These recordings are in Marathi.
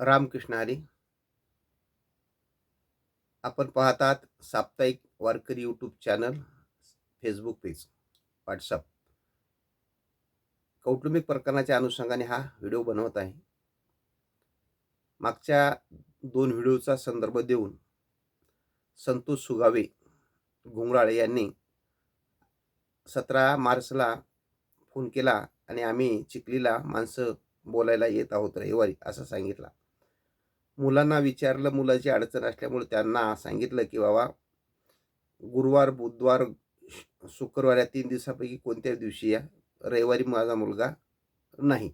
रामकृष्ण हरी आपण पाहतात साप्ताहिक वारकरी YouTube channel Facebook page WhatsApp कौटुंबिक प्रकरणाच्या अनुषंगाने हा व्हिडिओ बनवत आहे. मागच्या दोन व्हिडिओचा संदर्भ देऊन संतोष सुगावे घुंगराळे यांनी सतरा मार्चला फोन केला आणि आम्ही चिखलीला माणसं बोलायला येत आहोत रविवारी असं सांगितलं. मुलांना विचारलं मुलाची अडचण असल्यामुळे त्यांना सांगितलं की बाबा गुरुवार बुधवार शुक्रवार या तीन दिवसापैकी कोणत्या दिवशी या. रविवारी माझा मुलगा नाही.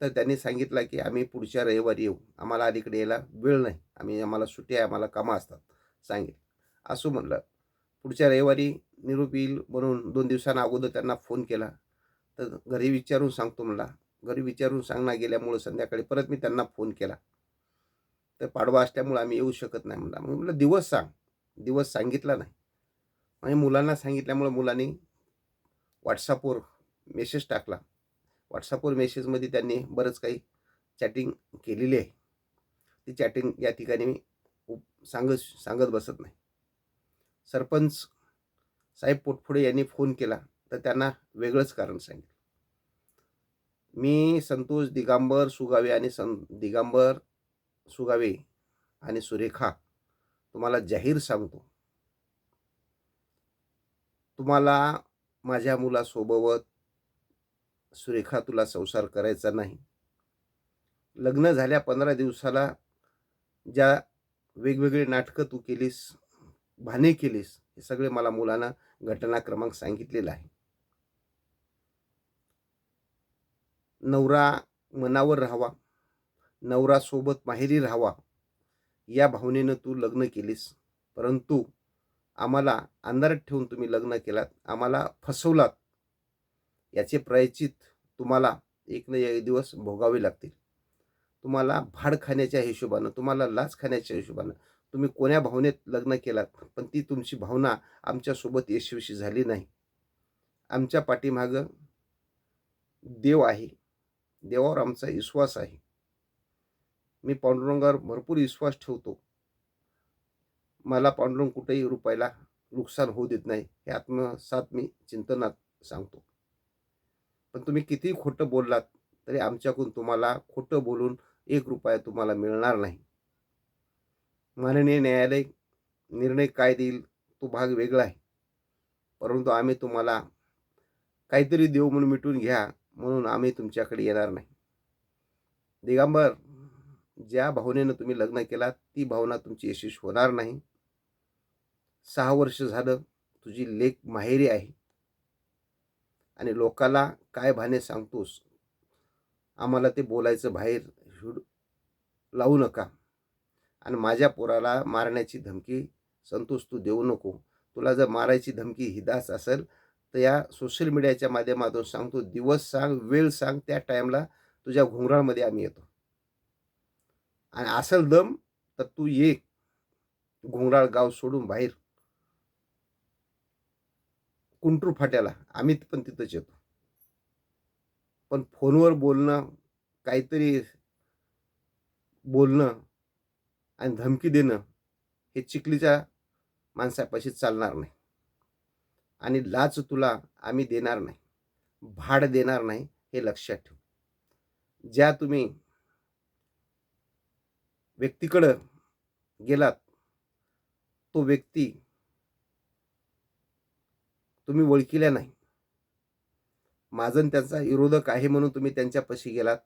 तर त्यांनी सांगितलं की आम्ही पुढच्या रविवारी येऊ. आम्हाला अलीकडे यायला वेळ नाही. आम्ही आम्हाला सुट्टी आहे आम्हाला कामं असतात. सांगितलं. असं म्हणलं. पुढच्या रविवारी निरोप येईल म्हणून दोन दिवसांना अगोदर त्यांना फोन केला. तर घरी विचारून सांगतो म्हणला. घरी विचारून सांगणार गेल्यामुळं संध्याकाळी परत मी त्यांना फोन केला. तर पाडवा असल्यामुळं आम्ही येऊ शकत नाही म्हणला मग म्हटलं दिवस सांग. दिवस सांगितला नाही. आणि मुलांना सांगितल्यामुळं मुलांनी व्हॉट्सअपवर मेसेज टाकला. व्हॉट्सअपवर मेसेजमध्ये त्यांनी बरंच काही चॅटिंग केलेली आहे. ती चॅटिंग या ठिकाणी मी उप- सांगत सांगत बसत नाही. सरपंच साहेब पोटफुडे यांनी फोन केला तर त्यांना वेगळंच कारण सांगितलं. मी संतोष दिगांबर सुगावे आणि सं दिगांबर सुगावे आणि सुरेखा तुम्हाला जाहीर सांगतो. तुम्हाला माझ्या मुलासोबत सुरेखा तुला संसार करायचा नाही. लग्न झाल्या पंधरा दिवसाला ज्या वेगवेगळी नाटकं तू केलीस भाने केलीस हे सगळे मला मुलांना घटना क्रमांक सांगितलेला आहे. नवरा मनावर राहावा. नवरासोबत माहेरी राहावा. या भावनेनं तू लग्न केलीस. परंतु आम्हाला अंधारात ठेवून तुम्ही लग्न केलात. आम्हाला फसवलात. याचे प्रायचित तुम्हाला एक ना एक दिवस भोगावे लागतील. तुम्हाला भाड खाण्याच्या हिशोबानं तुम्हाला लाच खाण्याच्या हिशोबानं तुम्ही कोण्या भावनेत लग्न केलात? पण ती तुमची भावना आमच्यासोबत यशस्वी झाली नाही. आमच्या पाठीमागं देव आहे. देवावर आमचा विश्वास आहे. मी पांडुरंगावर भरपूर विश्वास ठेवतो. मला पांडुरंग कुठेही रुपयाला नुकसान होऊ देत नाही हे आत्मसात मी चिंतनात सांगतो. पण तुम्ही कितीही खोटं बोललात तरी आमच्याकडून तुम्हाला खोटं बोलून एक रुपया तुम्हाला मिळणार नाही. माननीय न्यायालय निर्णय काय देईल तो भाग वेगळा आहे. परंतु आम्ही तुम्हाला काहीतरी देऊ म्हणून मिटून घ्या म्हणून आम्ही तुमच्याकडे येणार नाही. दिगंबर! ज्या भावनेनं तुम्ही लग्न केलात ती भावना तुमची यशस्वी होणार नाही. सहा वर्ष झालं तुझी लेख माहेरी आहे. आणि लोकाला काय भाने सांगतोस? आम्हाला ते बोलायचं बाहेर हिड लावू नका. आणि माझ्या पोराला मारण्याची धमकी संतोष तू देऊ नको. तुला जर मारायची धमकी हिदास असेल तर या सोशल मीडियाच्या माध्यमातून सांगतो दिवस सांग वेळ सांग त्या टाईमला तुझ्या घुंगराळमध्ये आम्ही येतो. आणि असेल दम तर तू ये. घुंगराळ गाव सोडून बाहेर. कुंटरू फाट्याला. आम्ही पण तिथंच येतो. पण फोनवर बोलणं काहीतरी बोलणं आणि धमकी देणं हे चिखलीच्या माणसापाशी चालणार नाही. आणि लाच तुला आम्ही देणार नाही. भाड देणार नाही हे लक्षात ठेव. ज्या तुम्ही व्यक्तीकडं गेलात तो व्यक्ती तुम्ही ओळखिल्या नाही. माझं त्यांचा विरोधक आहे म्हणून तुम्ही त्यांच्यापाशी गेलात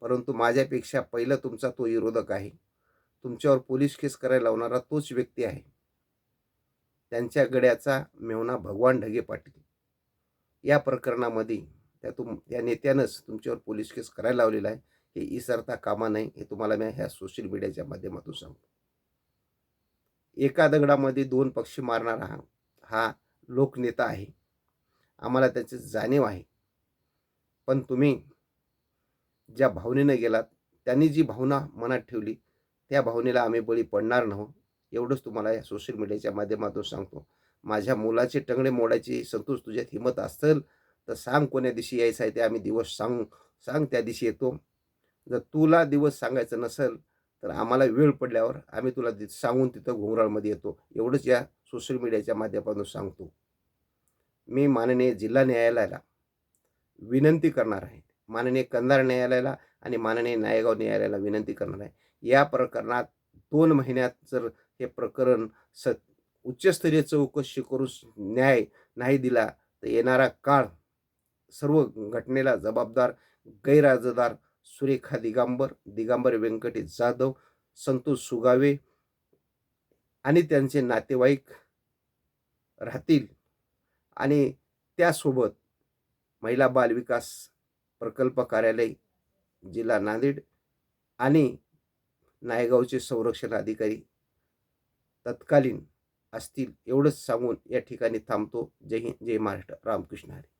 परंतु माझ्यापेक्षा पहिलं तुमचा तो विरोधक आहे. तुमच्यावर पोलीस केस करायला लावणारा तोच व्यक्ती आहे. त्यांच्या गड्याचा मेवणा भगवान ढगे पाटील. या प्रकरणामध्ये त्या तुम या नेत्यानंच तुमच्यावर पोलीस केस करायला लावलेला आहे. हे इसरता कामा नाही हे तुम्हाला मी ह्या सोशल मीडियाच्या माध्यमातून सांगतो. एका दगडामध्ये दोन पक्षी मारणारा हा हा लोकनेता आहे. आम्हाला त्याची जाणीव आहे. पण तुम्ही ज्या भावनेनं गेलात त्यांनी जी भावना मनात ठेवली त्या भावनेला आम्ही बळी पडणार नाही. एवढंच तुम्हाला या सोशल मीडियाच्या माध्यमातून सांगतो. माझ्या मुलाचे टंगडे मोडायची संतोष तुझ्यात हिंमत असेल तर सांग कोण्या दिवशी यायचं आहे ते आम्ही दिवस सांग सांग त्या दिवशी येतो. जर तुला दिवस सांगायचं नसेल तर आम्हाला वेळ पडल्यावर आम्ही तुला सांगून तिथं घोंगराळमध्ये येतो. एवढंच या सोशल मीडियाच्या माध्यमातून सांगतो. मी माननीय जिल्हा न्यायालयाला विनंती करणार आहे. माननीय कंधार न्यायालयाला आणि माननीय नायगाव न्यायालयाला विनंती करणार आहे. या प्रकरणात दोन महिन्यात जर हे प्रकरण स उच्चस्तरीय चौकशी करून न्याय नाही दिला तर येणारा काळ सर्व घटनेला जबाबदार गैरहजदार सुरेखा दिगांबर दिगांबर व्यंकटेश जाधव संतोष सुगावे आणि त्यांचे नातेवाईक राहतील. आणि त्यासोबत महिला बाल विकास प्रकल्प कार्यालय जिल्हा नांदेड आणि नायगावचे संरक्षण अधिकारी तत्कालीन असतील एवढंच सांगून या ठिकाणी थांबतो. जय हिंद जय महाराष्ट्र. रामकृष्ण हरी.